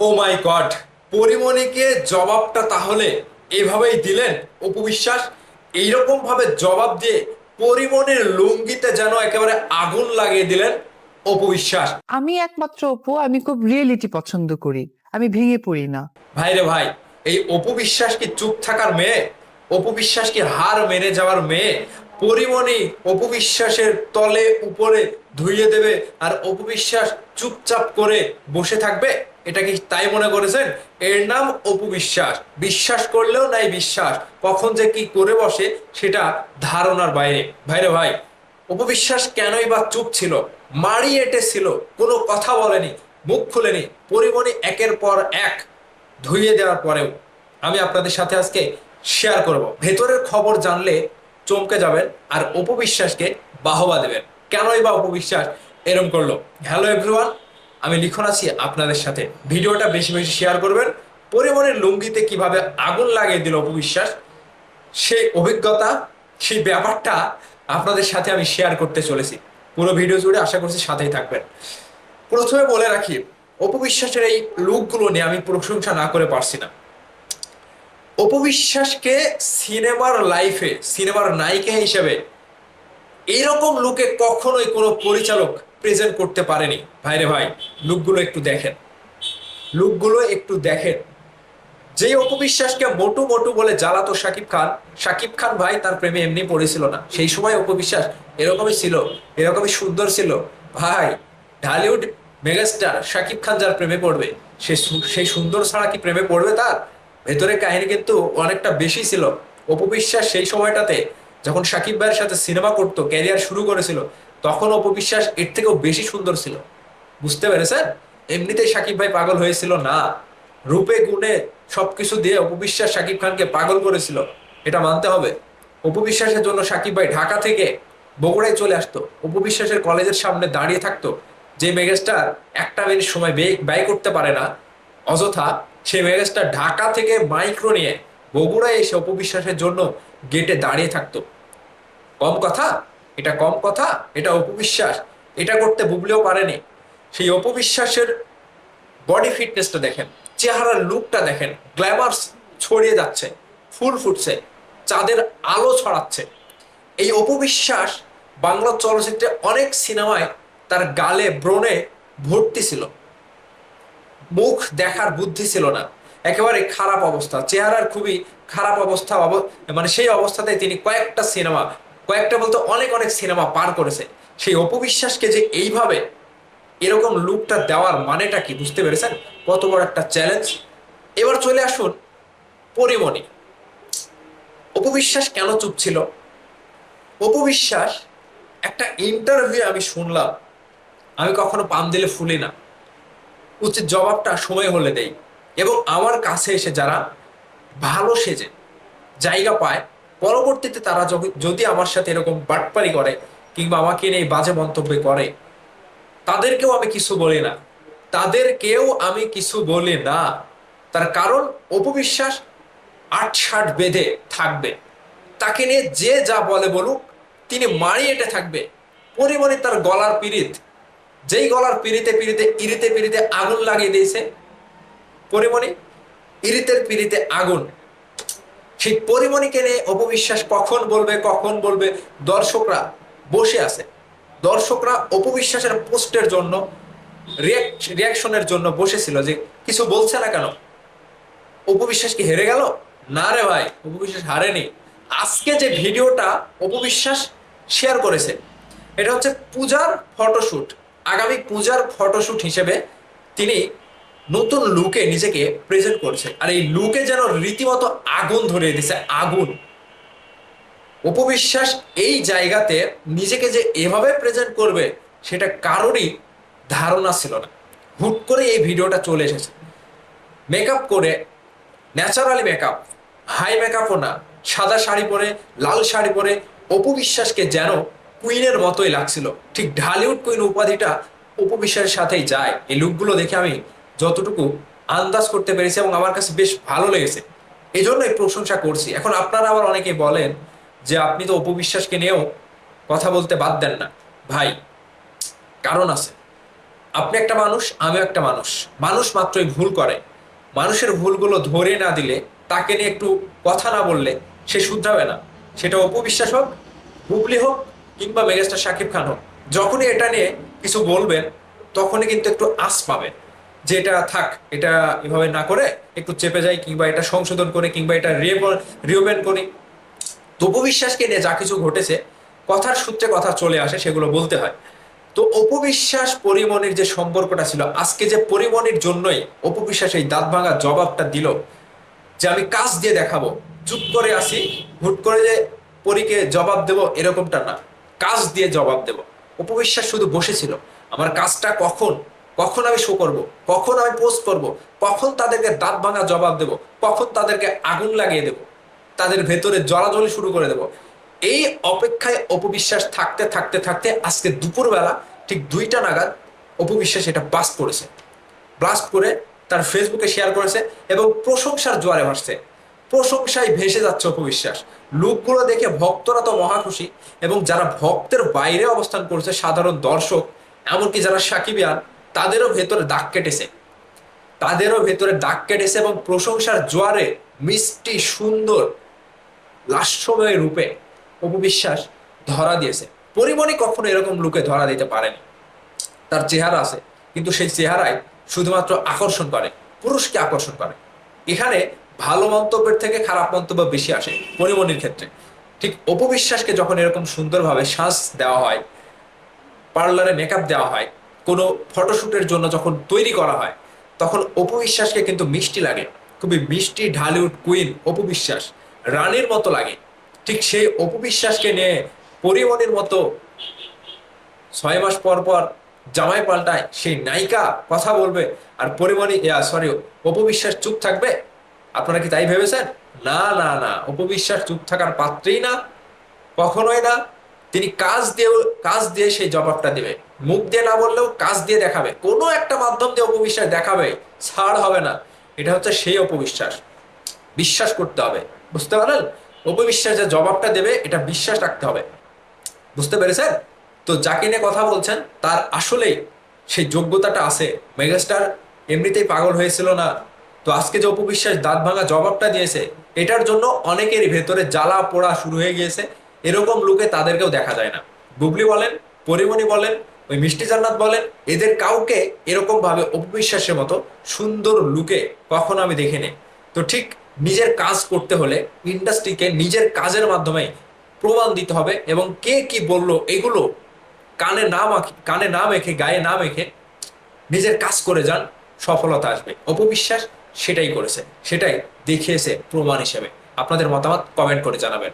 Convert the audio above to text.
ও মাই god পরিমণিকে জবাবটা তাহলে এভাবেই দিলেন উপবিশ্বাস এইরকম ভাবে জবাব দিয়ে পরিমণির লুঙ্গিতে যেন একেবারে আগুন লাগিয়ে দিলেন অপবিশ্বাস আমি একমাত্র অপু আমি খুব রিয়েলিটি পছন্দ করি। আমি ভেঙে পড়ি না। ভাই রে ভাই এই অপবিশ্বাস কি চুপ থাকার মেয়ে? অপবিশ্বাস কি হার মেনে যাওয়ার মেয়ে? পরিমণি অপবিশ্বাসের তলে উপরে ধুইয়ে দেবে আর অপবিশ্বাস চুপচাপ করে বসে থাকবে? এটা কি তাই মনে করেছেন? এর নাম অপবিশ্বাস বিশ্বাস। বিশ্বাস করলেও নাই বিশ্বাস। কখন যে কি করে বসে সেটা ধারণার বাইরে। ভাইরে ভাই অপবিশ্বাস কেনই বা চুপ ছিল? মারি এটে ছিল, কোনো কথা বলেনি, মুখ খুলেনি, পরিমণি একের পর এক ধুইয়ে দেওয়ার পরেও। আমি আপনাদের সাথে আজকে শেয়ার করব। ভেতরের খবর জানলে চমকে যাবেন আর অপবিশ্বাসকে বাহবা দেবেন। কেনই বা অপবিশ্বাস এরম করল? হ্যালো এভরিওয়ান আমি লিখন আছি, আপনাদের সাথে। ভিডিওটা বেশি বেশি শেয়ার করবেন। পরিমণের লুঙ্গিতে কীভাবে আগুন লাগিয়ে দিল অপবিশ্বাস, সেই অভিজ্ঞতা, সেই ব্যাপারটা আপনাদের সাথে আমি শেয়ার করতে চলেছি। পুরো ভিডিও জুড়ে আশা করছি সাথেই থাকবেন। প্রথমে বলে রাখি, অপবিশ্বাসের এই লুকগুলো নিয়ে আমি প্রশংসা না করে পারছি না। অপবিশ্বাসকে সিনেমার লাইফে সিনেমার নায়িকা হিসেবে এইরকম লুকে কখনোই কোনো পরিচালক প্রেজেন্ট করতে পারেনি। ভাইরে ভাই, লুকগুলো একটু দেখেন। লুকগুলো একটু দেখেন। যেই অপবিশ্বাসকে মোটু মোটু বলে জ্বালাতো শাকিব খান শাকিব খান ভাই তার প্রেমে এমনি পড়েছিল না। সেই সময় অপবিশ্বাস এরকমই ছিল, এরকমই সুন্দর ছিল। ভাই ঢালিউড মেগাস্টার শাকিব খান যার প্রেমে পড়বে, সে সেই সুন্দর ছাড়া কি প্রেমে পড়বে তার? ভেতরে কাহিনী কিন্তু অনেকটা বেশি ছিল। অপবিশ্বাস সেই সময়টাতে যখন শাকিব ভাইয়ের সাথে সিনেমা করতো, ক্যারিয়ার শুরু করেছিল তখন অপবিশ্বাস এর থেকেও বেশি সুন্দর ছিল। বুঝতে পেরেছেন? এমনিতেই শাকিব ভাই পাগল হয়েছিল না। রূপে, গুণে সবকিছু দিয়ে অপবিশ্বাস শাকিব খানকে পাগল করেছিল। এটা মানতে হবে। অপবিশ্বাসের জন্য সাকিব ভাই ঢাকা থেকে বগুড়ায় চলে আসতো। অপবিশ্বাসের কলেজের সামনে দাঁড়িয়ে থাকতো। যে মেগাস্টার একটা মিনিট সময় ব্যয়- ব্যয় করতে পারে না। অযথা সেই মেগাস্টার ঢাকা থেকে মাইক্রো নিয়ে বগুড়ায় এসে অপবিশ্বাসের জন্য গেটে দাঁড়িয়ে থাকতো। কম কথা? এটা কম কথা, এটা অপবিশ্বাস। এটা করতে বুবলেও পারেনি। সেই অপবিশ্বাসের বডি ফিটনেসটা দেখেন, চেহারার লুকটা দেখেন গ্ল্যামার ছড়িয়ে যাচ্ছে, ফুল ফুটছে, চাঁদের আলো ছড়াচ্ছে। এই অপবিশ্বাস বাংলা চলচ্চিত্রে অনেক সিনেমায় তার গালে, ব্রণে ভর্তি ছিল। মুখ দেখার বুদ্ধি ছিল না। একেবারে খারাপ অবস্থা। চেহারার খুবই খারাপ অবস্থা, অব- মানে সেই অবস্থাতে তিনি কয়েকটা সিনেমা কয়েকটা বলতে অনেক অনেক সিনেমা পার করেছে। সেই অপবিশ্বাসকে যে এইভাবে এরকম লুকটা দেওয়ার মানেটা কি বুঝতে পেরেছেন? কত বড় একটা চ্যালেঞ্জ এবার চলে আসুন পরিমণি। অপবিশ্বাস কেন চুপ ছিল? অপবিশ্বাস একটা ইন্টারভিউ আমি শুনলাম। আমি কখনো পাম দিলে ফুলি না। উচিত জবাবটা সময় হলে দেই। এবং আমার কাছে এসে যারা ভালো সেজে, জায়গা পায় পরবর্তীতে তারা যদি আমার সাথে এরকম বাটপারি করে কিংবা আমাকে নিয়ে বাজে মন্তব্য করে, তাদেরকেও আমি কিছু বলি না। তাদেরকেও আমি কিছু বলি না। তার কারণ অপবিশ্বাস আট ষাট বেঁধে থাকবে। তাকে নিয়ে যে যা বলে বলুক, তিনি মারিয়ে মারিয়েটে থাকবে। পরিমণি তার গলার পিরিত যেই গলার পিড়িতে পিড়িতে, ইরিতে পিড়িতে আগুন লাগিয়ে দিয়েছে। পরিমণি, ইরিতের পিড়িতে আগুন। সেই পরিমণিকে নিয়ে অপবিশ্বাস কখন বলবে কখন বলবে? দর্শকরা বসে আছে। দর্শকরা অপবিশ্বাসের পোস্টের জন্য রিয়াকশনের জন্য বসেছিল যে কিছু বলছে না কেন? অপবিশ্বাস কি হেরে গেল? না রে ভাই, অপবিশ্বাস হারেনি। আজকে যে ভিডিওটা অপবিশ্বাস শেয়ার করেছে, এটা হচ্ছে পূজার ফটোশুট আগামী পূজার ফটোশুট হিসেবে তিনি নতুন লুকে নিজেকে প্রেজেন্ট করছে। আর এই লুকে যেন রীতিমতো আগুন ধরিয়ে দিছে, আগুন। উপবিশ্বাস এই জায়গাতে নিজেকে যে এভাবে প্রেজেন্ট করবে, সেটা কারোরই ধারণা ছিল না। হুট করে এই ভিডিওটা চলে এসেছে। মেকআপ করে ন্যাচারালি মেকআপ হাই মেকআপও না, সাদা শাড়ি পরে, লাল শাড়ি পরে অপবিশ্বাসকে যেন কুইনের মতোই লাগছিল। ঠিক ঢালিউড কুইন উপাধিটা উপবিশ্বাসের সাথেই যায়। এই লুকগুলো দেখে আমি যতটুকু আন্দাজ করতে পেরেছি এবং আমার কাছে বেশ ভালো লেগেছে। এই জন্যই প্রশংসা করছি। এখন আপনারা আবার অনেকে বলেন যে আপনি তো অপবিশ্বাসকে নিয়েও কথা বলতে বাদ দেন না। ভাই, কারণ আছে। আপনি একটা মানুষ, আমিও একটা মানুষ। মানুষ মাত্রই ভুল করে। মানুষের ভুলগুলো ধরে না দিলে, তাকে নিয়ে একটু কথা না বললে সে শুধরাবে না। সেটা অপবিশ্বাস হোক, বুবলি হোক কিংবা মেগাস্টার শাকিব খান হোক। যখনই এটা নিয়ে কিছু বলবেন, তখনই কিন্তু একটু আস পাবেন। যে এটা থাক, এটা এভাবে না করে একটু চেপে যাই কিংবা এটা সংশোধন করে কিংবা এটা রিওপেন করি। তো অপবিশ্বাসকে নিয়ে যা কিছু ঘটেছে, কথার সূত্রে কথা চলে আসে, সেগুলো বলতে হয়। তো অপবিশ্বাস পরিমণির যে সম্পর্কটা ছিল, আজকে যে পরিমণির জন্যই অপবিশ্বাস এই দাঁত ভাঙা জবাবটা দিল, যে আমি কাজ দিয়ে দেখাবো, চুপ করে আসি, হুট করে যে পরীকে জবাব দেব, এরকমটা না। কাজ দিয়ে জবাব দেব। অপবিশ্বাস শুধু বসেছিল, আমার কাজটা কখন কখন আমি শো করব? কখন আমি পোস্ট করব? কখন তাদেরকে দাঁত ভাঙা জবাব দেব? কখন তাদেরকে আগুন লাগিয়ে দেব? তাদের ভেতরে জলাজলি শুরু করে দেব। এই অপেক্ষায় অপবিশ্বাস থাকতে থাকতে থাকতে আজকে দুপুরবেলা ঠিক দুইটা নাগাদ অপবিশ্বাস এটা বাস্ট করেছে। ব্লাস্ট করে তার ফেসবুকে শেয়ার করেছে এবং প্রশংসার জোয়ারে ভাসছে। প্রশংসায় ভেসে যাচ্ছে অপবিশ্বাস। লুকগুলো দেখে ভক্তরা তো মহা খুশি এবং যারা ভক্তের বাইরে অবস্থান করছে সাধারণ দর্শক, এমনকি যারা সাকিবিয়ান তাদেরও ভেতরে দাগ কেটেছে। তাদেরও ভেতরে দাগ কেটেছে এবং প্রশংসার জোয়ারে মিষ্টি, সুন্দর, লাস্যময় রূপে অপবিশ্বাস ধরা দিয়েছে। পরিমণি কখনো এরকম লোকে ধরা দিতে পারেনি। তার চেহারা আছে, কিন্তু সেই চেহারায় শুধুমাত্র আকর্ষণ করে, পুরুষকে আকর্ষণ করে। এখানে ভালো মন্তব্যের থেকে খারাপ মন্তব্য বেশি আসে পরিমণির ক্ষেত্রে। ঠিক অপবিশ্বাসকে যখন এরকম সুন্দরভাবে শ্বাস দেওয়া হয়, পার্লারে মেকআপ দেওয়া হয় কোনো ফটোশ্যুটের জন্য যখন তৈরি করা হয়, তখন অপবিশ্বাসকে কিন্তু মিষ্টি লাগে। খুবই মিষ্টি ঢালিউড কুইন অপবিশ্বাস রানীর মতো লাগে। ঠিক সেই অপবিশ্বাসকে নিয়ে পরিমণির মতো ছয় মাস পর পর জামাই পাল্টায় সেই নায়িকা কথা বলবে আর পরিমণি সরি অপবিশ্বাস চুপ থাকবে? আপনারা কি তাই ভেবেছেন? না না না অপবিশ্বাস চুপ থাকার পাত্রেই না, কখনোই না। তিনি কাজ দিয়ে কাজ দিয়ে সেই জবাবটা দেবে। মুখ দিয়ে না বললেও কাজ দিয়ে দেখাবে। কোনো একটা মাধ্যম দিয়ে অপবিশ্বাস দেখাবে, ছাড় হবে না। এটা হচ্ছে সেই অপবিশ্বাস। বিশ্বাস করতে হবে। বুঝতে পারলেন? অপবিশ্বাস যে জবাবটা দেবে, এটা বিশ্বাস রাখতে হবে। বুঝতে পেরেছেন? তো যাকে নিয়ে কথা বলছেন, তার আসলেই সেই যোগ্যতাটা আছে। মেগাস্টার এমনিতেই পাগল হয়েছিল না। তো আজকে যে অপবিশ্বাস দাঁত ভাঙা জবাবটা দিয়েছে, এটার জন্য অনেকেরই ভেতরে জ্বালা পোড়া শুরু হয়ে গিয়েছে। এরকম লুকে তাদেরকেও দেখা যায় না। বুবলি বলেন, পরিমণি বলেন, ওই মিষ্টি জান্নাত বলেন, এদের কাউকে এরকম ভাবে অপবিশ্বাসের মতো সুন্দর লুকে কখনো আমি দেখিনি। তো ঠিক নিজের কাজ করতে হলে ইন্ডাস্ট্রিকে নিজের কাজের মাধ্যমে প্রমাণ দিতে হবে এবং কে কি বলল এগুলো কানে না মাখে, কানে না মেখে, গায়ে না মেখে নিজের কাজ করে যান, সফলতা আসবে। অপবিশ্বাস সেটাই করেছে, সেটাই দেখিয়েছে প্রমাণ হিসেবে। আপনাদের মতামত কমেন্ট করে জানাবেন।